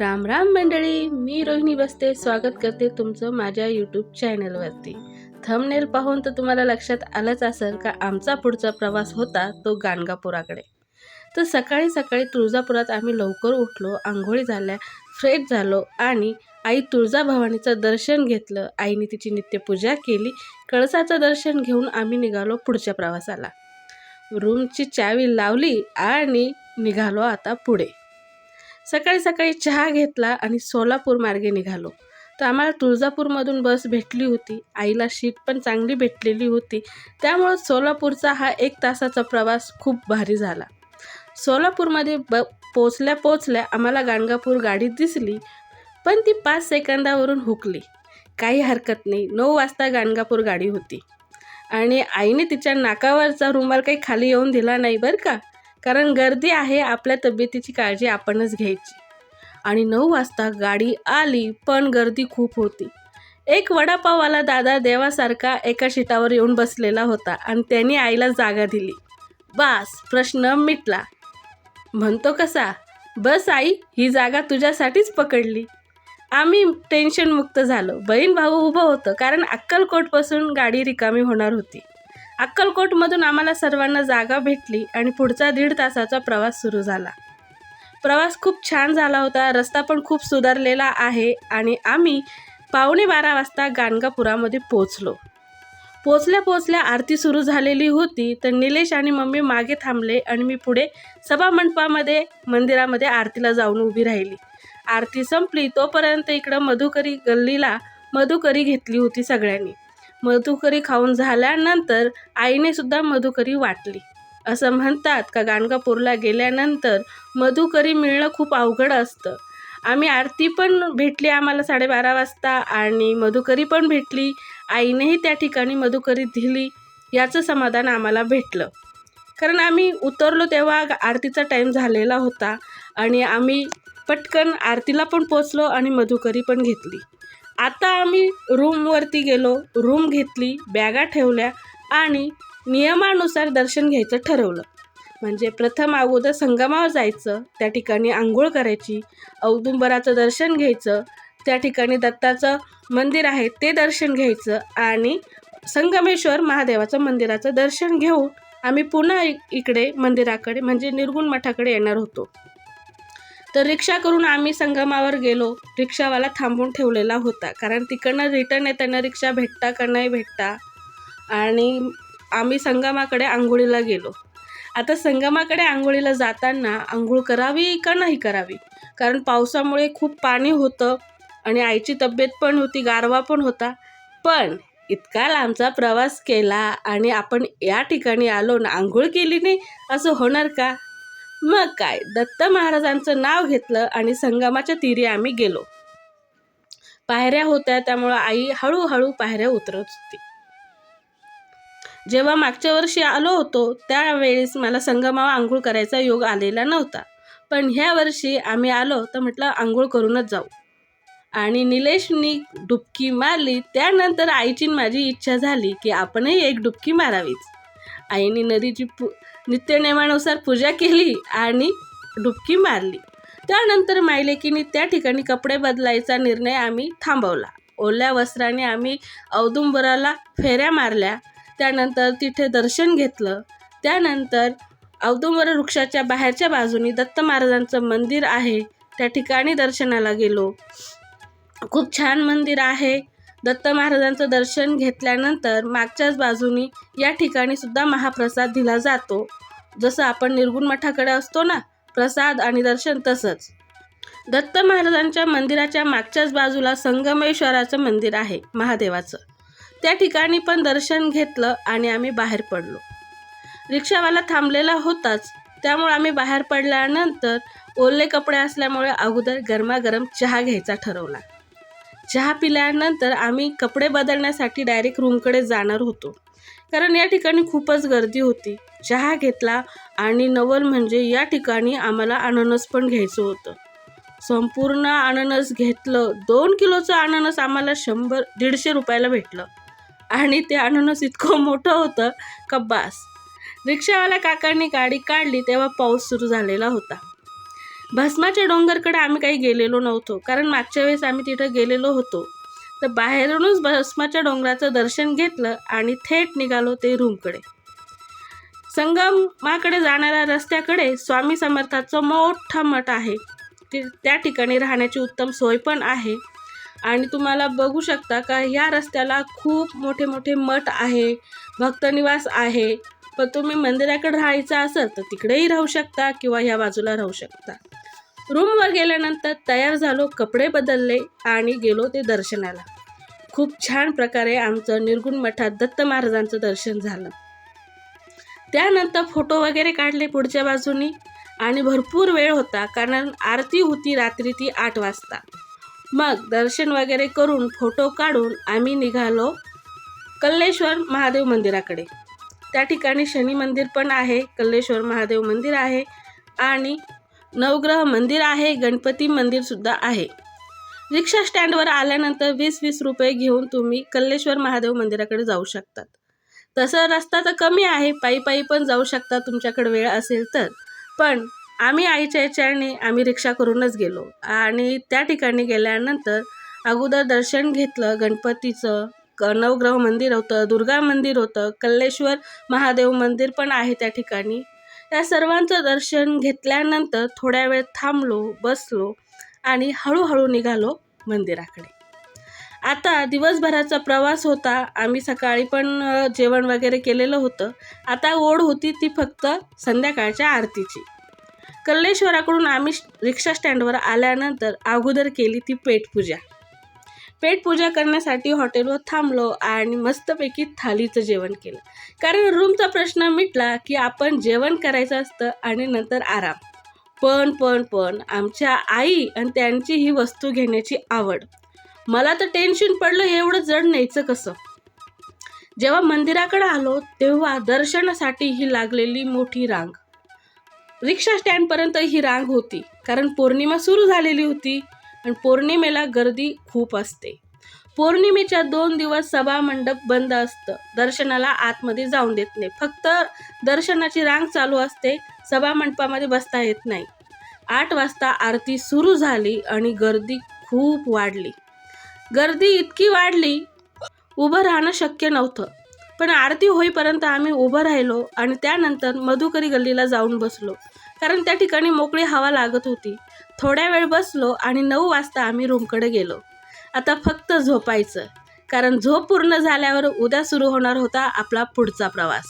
राम राम मंडळी मी रोहिणी बसते. स्वागत करते तुमचं माझ्या यूट्यूब चॅनलवरती थंबनेल पाहून तर तुम्हाला लक्षात आलंच असेल का आमचा पुढचा प्रवास होता तो गाणगापुराकडे. तर सकाळी सकाळी तुळजापुरात आम्ही लवकर उठलो आंघोळी झाल्या फ्रेश झालो आणि आई तुळजाभवानीचं दर्शन घेतलं. आईने तिची नित्यपूजा केली. कळसाचं दर्शन घेऊन आम्ही निघालो पुढच्या प्रवासाला. रूमची चावी लावली आणि निघालो आता पुढे. सकाळी सकाळी चहा घेतला आणि सोलापूर मार्गे निघालो. तर आम्हाला तुळजापूरमधून बस भेटली होती. आईला शीट पण चांगली भेटलेली होती. त्यामुळं सोलापूरचा हा एक तासाचा प्रवास खूप भारी झाला. सोलापूरमध्ये ब पोचल्या पोचल्या आम्हाला गाणगापूर गाडी दिसली. पण ती पाच सेकंदावरून हुकली. काही हरकत नाही. नऊ वाजता गाणगापूर गाडी होती. आणि आईने तिच्या नाकावरचा रुमाल काही खाली येऊन दिला नाही बरं का? कारण गर्दी आहे आपल्या तब्येतीची काळजी आपणच घ्यायची. आणि नऊ वाजता गाडी आली पण गर्दी खूप होती. एक वडापाववाला दादा देवासारखा एका शिटावर येऊन बसलेला होता आणि त्यांनी आईला जागा दिली. बास प्रश्न मिटला. म्हणतो कसा? बस आई ही जागा तुझ्यासाठीच पकडली. आम्ही टेन्शनमुक्त झालो. बहीण भाऊ उभं होतं कारण अक्कलकोटपासून गाडी रिकामी होणार होती. अक्कलकोटमधून आम्हाला सर्वांना जागा भेटली आणि पुढचा दीड तासाचा प्रवास सुरू झाला. प्रवास खूप छान झाला होता रस्ता पण खूप सुधारलेला आहे आणि आम्ही पावणे बारा वाजता गाणगापुरामध्ये पोचलो पोचल्या पोचल्या आरती सुरू झालेली होती तर निलेश आणि मम्मी मागे थांबले आणि मी पुढे सभामंडपामध्ये मंदिरामध्ये आरतीला जाऊन उभी राहिली. आरती संपली तोपर्यंत इकडं मधुकरी गल्लीला मधुकरी घेतली होती सगळ्यांनी. मधुकरी खाऊन झाल्यानंतर आईने सुद्धा मधुकरी वाटली. असं म्हणतात का गाणगापूरला गेल्यानंतर मधुकरी मिळणं खूप अवघड असतं. आम्ही आरती पण भेटली आम्हाला साडेबारा वाजता आणि मधुकरी पण भेटली. आईनेही त्या ठिकाणी मधुकरी दिली याचं समाधान आम्हाला भेटलं. कारण आम्ही उतरलो तेव्हा आरतीचा टाईम झालेला होता आणि आम्ही पटकन आरतीला पण पोचलो आणि मधुकरी पण घेतली. आता आम्ही रूमवरती गेलो रूम घेतली बॅगा ठेवल्या आणि नियमानुसार दर्शन घ्यायचं ठरवलं. म्हणजे प्रथम अगोदर संगमावर जायचं त्या ठिकाणी आंघोळ करायची औदुंबराचं दर्शन घ्यायचं त्या ठिकाणी दत्ताचं मंदिर आहे ते दर्शन घ्यायचं आणि संगमेश्वर महादेवाचं मंदिराचं दर्शन घेऊन आम्ही पुन्हा इकडे मंदिराकडे म्हणजे निर्गुण मठाकडे येणार होतो. तर रिक्षा करून आम्ही संगमावर गेलो. रिक्षावाला थांबून ठेवलेला होता. कारण तिकडनं रिटर्न येताना रिक्षा भेटता का नाही भेटता? आणि आम्ही संगमाकडे आंघोळीला गेलो. आता संगमाकडे आंघोळीला जाताना आंघोळ करावी का नाही करावी? कारण पावसामुळे खूप पाणी होतं आणि आईची तब्येत पण होती गारवा पण होता. पण इतका लांबचा प्रवास केला आणि आपण या ठिकाणी आलो ना आंघोळ केली नाही असं होणार का? मग काय? दत्त महाराजांचं नाव घेतलं आणि संगमाच्या तीरी आम्ही गेलो. पायऱ्या होत्या त्यामुळं आई हळूहळू पायऱ्या उतरत होती. जेव्हा मागच्या वर्षी आलो होतो त्यावेळेस मला संगमावर आंघोळ करायचा योग आलेला नव्हता. पण ह्या वर्षी आम्ही आलो तर म्हटलं आंघोळ करूनच जाऊ. आणि निलेशनी डुबकी मारली त्यानंतर आईची माझी इच्छा झाली की आपणही एक डुबकी मारावीच. आईने नदीची पू नित्यनेमानुसार पूजा केली आणि डुबकी मारली. त्यानंतर मायलेकीने त्या ठिकाणी कपडे बदलायचा निर्णय आम्ही थांबवला. ओल्या वस्त्राने आम्ही औदुंबराला फेऱ्या मारल्या. त्यानंतर तिथे दर्शन घेतलं. त्यानंतर औदुंबर वृक्षाच्या बाहेरच्या बाजूनी दत्त महाराजांचं मंदिर आहे. त्या ठिकाणी दर्शनाला गेलो. खूप छान मंदिर आहे. दत्त महाराजांचं दर्शन घेतल्यानंतर मागच्याच बाजूनी या ठिकाणी सुद्धा महाप्रसाद दिला जातो. जसं आपण निर्गुण मठाकडे असतो ना प्रसाद आणि दर्शन तसंच. दत्त महाराजांच्या मंदिराच्या मागच्याच बाजूला संगमेश्वराचं मंदिर आहे महादेवाचं. त्या ठिकाणी पण दर्शन घेतलं आणि आम्ही बाहेर पडलो. रिक्षावाला थांबलेला होताच. त्यामुळे आम्ही बाहेर पडल्यानंतर ओले कपडे असल्यामुळे अगोदर गरमागरम चहा घ्यायचा ठरवला. चहा पिल्यानंतर आम्ही कपडे बदलण्यासाठी डायरेक्ट रूमकडे जाणार होतो. कारण या ठिकाणी खूपच गर्दी होती. चहा घेतला आणि नवल म्हणजे या ठिकाणी आम्हाला अननस पण घ्यायचं होतं. संपूर्ण अननस घेतलं. दोन किलोचं अननस आम्हाला शंभर दीडशे रुपयाला भेटलं. आणि ते अननस इतकं मोठं होतं का बास रिक्षावाल्या काकांनी गाडी काढली तेव्हा पाऊस सुरू झालेला होता. भस्माच्या डोंगरकडे आम्ही काही गेलेलो नव्हतो. कारण मागच्या वेळेस आम्ही तिथं गेलेलो होतो. तर बाहेरूनच भस्माच्या डोंगराचं दर्शन घेतलं आणि थेट निघालो ते रूमकडे. संगमाकडे जाणाऱ्या रस्त्याकडे स्वामी समर्थाचं मोठा मठ आहे. ती त्या ठिकाणी राहण्याची उत्तम सोय पण आहे. आणि तुम्हाला बघू शकता का ह्या रस्त्याला खूप मोठे मोठे मठ आहे भक्तनिवास आहे. पण तुम्ही मंदिराकडे राहायचं असेल तर तिकडेही राहू शकता किंवा ह्या बाजूला राहू शकता. रूमवर गेल्यानंतर तयार झालो कपडे बदलले आणि गेलो ते दर्शनाला. खूप छान प्रकारे आमचं निर्गुण मठात दत्त महाराजांचं दर्शन झालं. त्यानंतर फोटो वगैरे काढले पुढच्या बाजूनी आणि भरपूर वेळ होता कारण आरती होती रात्री ती आठ वाजता. मग दर्शन वगैरे करून फोटो काढून आम्ही निघालो कल्लेश्वर महादेव मंदिराकडे. त्या ठिकाणी शनी मंदिर पण आहे कल्लेश्वर महादेव मंदिर आहे आणि नवग्रह मंदिर आहे गणपती मंदिरसुद्धा आहे. रिक्षा स्टँडवर आल्यानंतर वीस वीस रुपये घेऊन तुम्ही कल्लेश्वर महादेव मंदिराकडे जाऊ शकतात. तसं रस्ता तर कमी आहे पायी पायी पण जाऊ शकता तुमच्याकडे वेळ असेल तर. पण आम्ही आईच्या याच्याने आम्ही रिक्षा करूनच गेलो आणि त्या ठिकाणी गेल्यानंतर अगोदर दर्शन घेतलं गणपतीचं नवग्रह मंदिर होतं दुर्गा मंदिर होतं कल्लेश्वर महादेव मंदिर पण आहे त्या ठिकाणी. या सर्वांचं दर्शन घेतल्यानंतर थोड्या वेळ थांबलो बसलो आणि हळूहळू निघालो मंदिराकडे. आता दिवसभराचा प्रवास होता आम्ही सकाळी पण जेवण वगैरे केलेलं होतं. आता ओढ होती ती फक्त संध्याकाळच्या आरतीची. कल्लेश्वराकडून आम्ही रिक्षा स्टँडवर आल्यानंतर अगोदर केली ती पेटपूजा. पेटपूजा करण्यासाठी हॉटेलवर थांबलो आणि मस्तपैकी थालीचं जेवण केलं. कारण रूमचा प्रश्न मिटला की आपण जेवण करायचं असतं आणि नंतर आराम. पण पण पण आमच्या आई आणि त्यांची ही वस्तू घेण्याची आवड. मला तर टेन्शन पडलं एवढं जड न्यायचं कसं? जेव्हा मंदिराकडे आलो तेव्हा दर्शनासाठी ही लागलेली मोठी रांग. रिक्षा स्टँडपर्यंत ही रांग होती. कारण पौर्णिमा सुरू झालेली होती आणि पौर्णिमेला गर्दी खूप असते. पौर्णिमेच्या दोन दिवस सभा मंडप बंद असतं. दर्शनाला आतमध्ये जाऊन देत नाही. फक्त दर्शनाची रांग चालू असते. सभा मंडपामध्ये बसता येत नाही. आठ वाजता आरती सुरू झाली आणि गर्दी खूप वाढली. गर्दी इतकी वाढली उभं राहणं शक्य नव्हतं. पण आरती होईपर्यंत आम्ही उभं राहिलो आणि त्यानंतर मधुकरी गल्लीला जाऊन बसलो. कारण त्या ठिकाणी मोकळी हवा लागत होती. थोड्या वेळ बसलो आणि नऊ वाजता आम्ही रूमकडे गेलो. आता फक्त झोपायचं कारण झोप पूर्ण झाल्यावर उद्या सुरू होणार होता आपला पुढचा प्रवास.